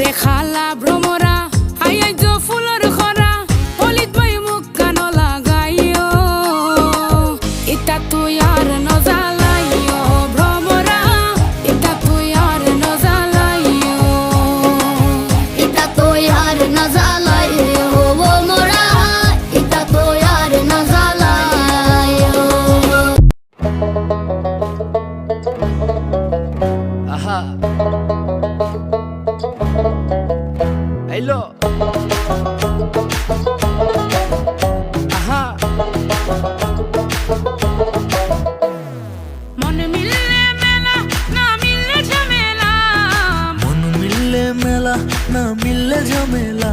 ওরে খালা ভ্রমরা হাইয়াই জো ফুলর খরা হলিত বই মুখ কানো লাগাইও। ইতা তুই আর নজালাইও ভ্রমরা ইতা তুই আর নজালাইও ইতা তো আর আহা। মন মেলা না মিললে ঝামেলা।